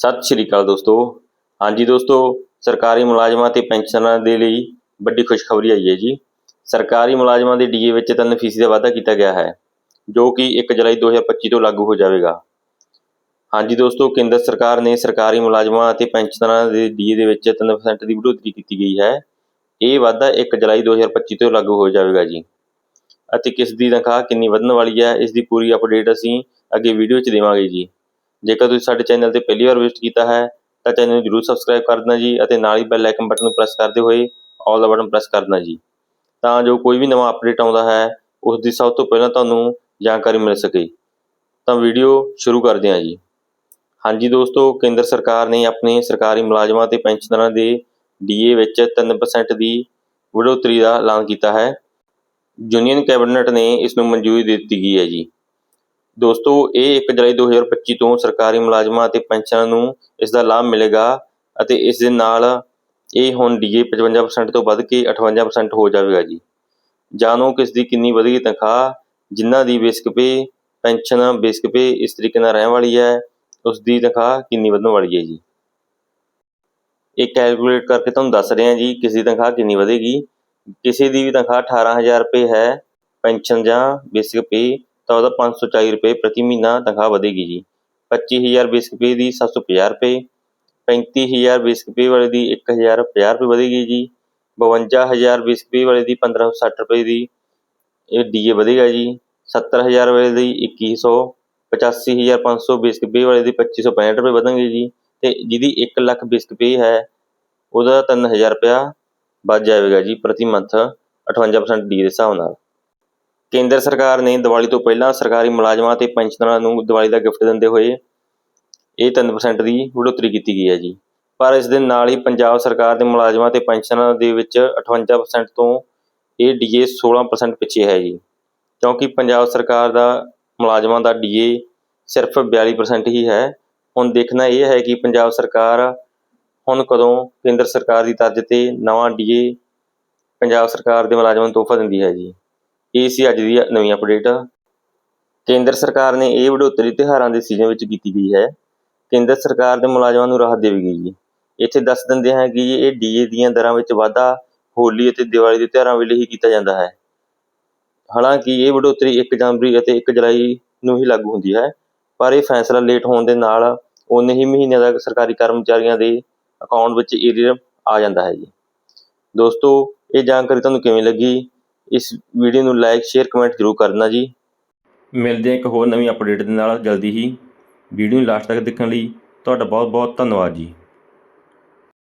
ਸਤਿ ਸ਼੍ਰੀ ਅਕਾਲ ਦੋਸਤੋ। ਹਾਂਜੀ ਦੋਸਤੋ, ਸਰਕਾਰੀ ਮੁਲਾਜ਼ਮਾਂ ਤੇ ਪੈਨਸ਼ਨਰਾਂ ਦੇ ਲਈ ਵੱਡੀ ਖੁਸ਼ਖਬਰੀ ਆਈ ਹੈ ਜੀ। ਸਰਕਾਰੀ ਮੁਲਾਜ਼ਮਾਂ ਦੇ ਡੀਏ ਵਿੱਚ 3% ਦਾ ਵਾਧਾ ਕੀਤਾ ਗਿਆ ਹੈ, ਜੋ ਕਿ 1 ਜੁਲਾਈ 2025 ਤੋਂ ਲਾਗੂ ਹੋ ਜਾਵੇਗਾ। ਹਾਂਜੀ ਦੋਸਤੋ, ਕੇਂਦਰ ਸਰਕਾਰ ਨੇ ਸਰਕਾਰੀ ਮੁਲਾਜ਼ਮਾਂ ਅਤੇ ਪੈਨਸ਼ਨਰਾਂ ਦੇ ਡੀਏ ਦੇ ਵਿੱਚ 3% ਦੀ ਵਧੋਤਰੀ ਕੀਤੀ ਗਈ ਹੈ। ਇਹ ਵਾਧਾ 1 ਜੁਲਾਈ 2025 ਤੋਂ ਲਾਗੂ ਹੋ ਜਾਵੇਗਾ ਜੀ। ਅਤੇ ਕਿਸ ਦੀ ਤਨਖਾਹ ਕਿੰਨੀ ਵਧਣ ਵਾਲੀ ਹੈ, ਇਸ ਦੀ ਪੂਰੀ ਅਪਡੇਟ ਅਸੀਂ ਅੱਗੇ ਵੀਡੀਓ 'ਚ ਦੇਵਾਂਗੇ ਜੀ। ਜੇਕਰ ਤੁਸੀਂ ਸਾਡੇ ਚੈਨਲ ਤੇ ਪਹਿਲੀ ਵਾਰ ਵਿਜ਼ਿਟ ਕੀਤਾ ਹੈ, ਤਾਂ ਚੈਨਲ ਨੂੰ ਜਰੂਰ ਸਬਸਕ੍ਰਾਈਬ ਕਰ ਦੇਣਾ ਜੀ ਅਤੇ ਨਾਲ ਹੀ ਬੈਲ ਆਈਕਨ ਬਟਨ ਨੂੰ ਪ੍ਰੈਸ ਕਰਦੇ ਹੋਏ ਆਲ ਦਾ ਬਟਨ ਪ੍ਰੈਸ ਕਰ ਦੇਣਾ ਜੀ। ਤਾਂ ਜੋ ਕੋਈ ਵੀ ਨਵਾਂ ਅਪਡੇਟ ਆਉਂਦਾ ਹੈ ਉਸ ਦੀ ਸਭ ਤੋਂ ਪਹਿਲਾਂ ਤੁਹਾਨੂੰ ਜਾਣਕਾਰੀ ਮਿਲ ਸਕੇ। ਤਾਂ ਵੀਡੀਓ ਸ਼ੁਰੂ ਕਰਦੇ ਹਾਂ ਜੀ। ਹਾਂਜੀ ਦੋਸਤੋ, ਕੇਂਦਰ ਸਰਕਾਰ ਨੇ ਆਪਣੇ ਸਰਕਾਰੀ ਮੁਲਾਜ਼ਮਾਂ ਤੇ ਪੈਨਸ਼ਨਰਾਂ ਦੇ ਡੀਏ ਵਿੱਚ 3% ਦੀ ਵਧੋਤਰੀ ਦਾ ਐਲਾਨ ਕੀਤਾ ਹੈ। ਯੂਨੀਅਨ ਕੈਬਨਿਟ ਨੇ ਇਸ ਨੂੰ ਮਨਜ਼ੂਰੀ ਦੇ ਦਿੱਤੀ ਗਈ ਹੈ ਜੀ। ਦੋਸਤੋ, ਇਹ 1 ਜੁਲਾਈ 2025 ਤੋਂ ਸਰਕਾਰੀ ਮੁਲਾਜ਼ਮਾਂ ਅਤੇ ਪੈਨਸ਼ਨਰਾਂ ਨੂੰ ਇਸ ਦਾ ਲਾਭ ਮਿਲੇਗਾ ਅਤੇ ਇਸ ਦੇ ਨਾਲ ਇਹ ਹੁਣ ਡੀਏ 55% ਤੋਂ ਵੱਧ ਕੇ 58% ਹੋ ਜਾਵੇਗਾ ਜੀ। ਜਾਣੋ ਕਿਸ ਦੀ ਕਿੰਨੀ ਵਧੇਗੀ ਤਨਖਾਹ, ਜਿਨ੍ਹਾਂ ਦੀ basic pay, pension basic pay ਇਸ ਤਰੀਕੇ ਨਾਲ ਰਹਿਣ ਵਾਲੀ ਹੈ, ਉਸ ਦੀ ਤਨਖਾਹ ਕਿੰਨੀ ਵਧਣ ਵਾਲੀ ਹੈ ਜੀ। ਇਹ ਕੈਲਕੂਲੇਟ ਕਰਕੇ ਤੁਹਾਨੂੰ ਦੱਸ ਰਹੇ ਹਾਂ ਜੀ, ਕਿਸ ਦੀ ਤਨਖਾਹ ਕਿੰਨੀ ਵਧੇਗੀ। ਕਿਸੇ ਦੀ ਵੀ ਤਨਖਾਹ 18000 ਰੁਪਏ ਹੈ, ਪੈਨਸ਼ਨ ਜਾਂ ਬੇਸਿਕ ਪੇ ਤਾਂ ਉਹਦਾ 540 ਰੁਪਏ ਪ੍ਰਤੀ ਮਹੀਨਾ ਤਨਖਾਹ ਵਧੇਗੀ ਜੀ। 25000 ਬੇਸਿਕ ਪੇ ਦੀ 750 ਰੁਪਏ 35000 ਬੇਸਿਕ ਪੇ ਵਾਲੇ ਦੀ 1050 ਰੁਪਏ ਵਧੇਗੀ ਜੀ। 52000 ਬੇਸਿਕ ਪੇ ਵਾਲੇ ਦੀ 1560 ਰੁਪਏ ਦੀ ਇਹ ਡੀਏ ਵਧੇਗਾ ਜੀ। 70000 ਵਾਲੇ ਦੀ 2100 85500 ਬੇਸਿਕ ਪੇ ਵਾਲੇ ਦੀ 2565 ਰੁਪਏ ਵਧਣਗੇ ਜੀ। ਤੇ ਜਿਹਦੀ 1 ਲੱਖ ਬੇਸਿਕ ਪੇ ਹੈ, ਉਹਦਾ 3000 ਰੁਪਇਆ ਵੱਧ ਜਾਵੇਗਾ ਜੀ ਪ੍ਰਤੀ ਮੰਥ 58% ਡੀ ਦੇ ਹਿਸਾਬ ਨਾਲ। ਕੇਂਦਰ ਸਰਕਾਰ ਨੇ ਦੀਵਾਲੀ ਤੋਂ ਪਹਿਲਾਂ ਸਰਕਾਰੀ ਮੁਲਾਜ਼ਮਾਂ ਤੇ ਪੈਨਸ਼ਨਰਾਂ ਨੂੰ ਦੀਵਾਲੀ ਦਾ ਗਿਫਟ ਦਿੰਦੇ ਹੋਏ ਇਹ 3% ਦੀ ਵਧੋਤਰੀ ਕੀਤੀ ਗਈ ਹੈ ਜੀ। ਪਰ ਇਸ ਦੇ ਨਾਲ ਹੀ ਪੰਜਾਬ ਸਰਕਾਰ ਦੇ ਮੁਲਾਜ਼ਮਾਂ ਤੇ ਪੈਨਸ਼ਨਰਾਂ ਦੇ ਵਿੱਚ 58% ਤੋਂ ਇਹ ਡੀਏ 16% ਪਿੱਛੇ ਹੈ ਜੀ। ਕਿਉਂਕਿ ਪੰਜਾਬ ਸਰਕਾਰ ਦਾ ਮੁਲਾਜ਼ਮਾਂ ਦਾ ਡੀਏ ਸਿਰਫ 42% ਹੀ ਹੈ। ਹੁਣ ਦੇਖਣਾ ਇਹ ਹੈ ਕਿ ਪੰਜਾਬ ਸਰਕਾਰ ਹੁਣ ਕਦੋਂ ਕੇਂਦਰ ਸਰਕਾਰ ਦੀ ਤਰਜ਼ ਤੇ ਨਵਾਂ ਡੀਏ ਪੰਜਾਬ ਸਰਕਾਰ ਦੇ ਮੁਲਾਜ਼ਮਾਂ ਨੂੰ ਤੋਹਫਾ ਦਿੰਦੀ ਹੈ ਜੀ। ਇਹ ਸੀ ਅੱਜ ਦੀ ਨਵੀਂ ਅਪਡੇਟ ਕੇਂਦਰ ਸਰਕਾਰ ਨੇ ਇਹ ਵਧੋਤਰੀ ਤਿਉਹਾਰਾਂ ਦੇ ਸੀਜ਼ਨ ਵਿੱਚ ਕੀਤੀ ਗਈ ਹੈ। ਕੇਂਦਰ ਸਰਕਾਰ ਦੇ ਮੁਲਾਜ਼ਮਾਂ ਨੂੰ ਰਾਹਤ ਦੇਵੇਗੀ ਜੀ ਇੱਥੇ ਦੱਸ ਦਿੰਦੇ ਹਾਂ ਕਿ ਇਹ ਡੀਏ ਦੀਆਂ ਦਰਾਂ ਵਿੱਚ ਵਾਧਾ ਹੋਲੀ ਅਤੇ ਦੀਵਾਲੀ ਦੇ ਤਿਉਹਾਰਾਂ ਵੇਲੇ ਹੀ ਕੀਤਾ ਜਾਂਦਾ ਹੈ। ਹਾਲਾਂਕਿ ਇਹ ਵਧੋਤਰੀ 1 ਜਨਵਰੀ ਅਤੇ 1 ਜੁਲਾਈ ਨੂੰ ਹੀ ਲਾਗੂ ਹੁੰਦੀ ਹੈ, ਪਰ ਇਹ ਫੈਸਲਾ ਲੇਟ ਹੋਣ ਦੇ ਨਾਲ ਉਨੇ ਹੀ ਮਹੀਨਿਆਂ ਤੱਕ ਸਰਕਾਰੀ ਕਰਮਚਾਰੀਆਂ ਦੇ ਅਕਾਊਂਟ ਵਿੱਚ ਏਰੀਅਰ ਆ ਜਾਂਦਾ ਹੈ ਜੀ। ਦੋਸਤੋ, ਇਹ ਜਾਣਕਾਰੀ ਤੁਹਾਨੂੰ ਕਿਵੇਂ ਲੱਗੀ? ਇਸ ਵੀਡੀਓ ਨੂੰ ਲਾਈਕ ਸ਼ੇਅਰ ਕਮੈਂਟ ਜ਼ਰੂਰ ਕਰਨਾ ਜੀ। ਮਿਲਦੇ ਹਾਂ ਇੱਕ ਹੋਰ ਨਵੀਂ ਅਪਡੇਟ ਦੇ ਨਾਲ ਜਲਦੀ ਹੀ। ਵੀਡੀਓ ਨੂੰ ਲਾਸਟ ਤੱਕ ਦੇਖਣ ਲਈ ਤੁਹਾਡਾ ਬਹੁਤ ਬਹੁਤ ਧੰਨਵਾਦ ਜੀ।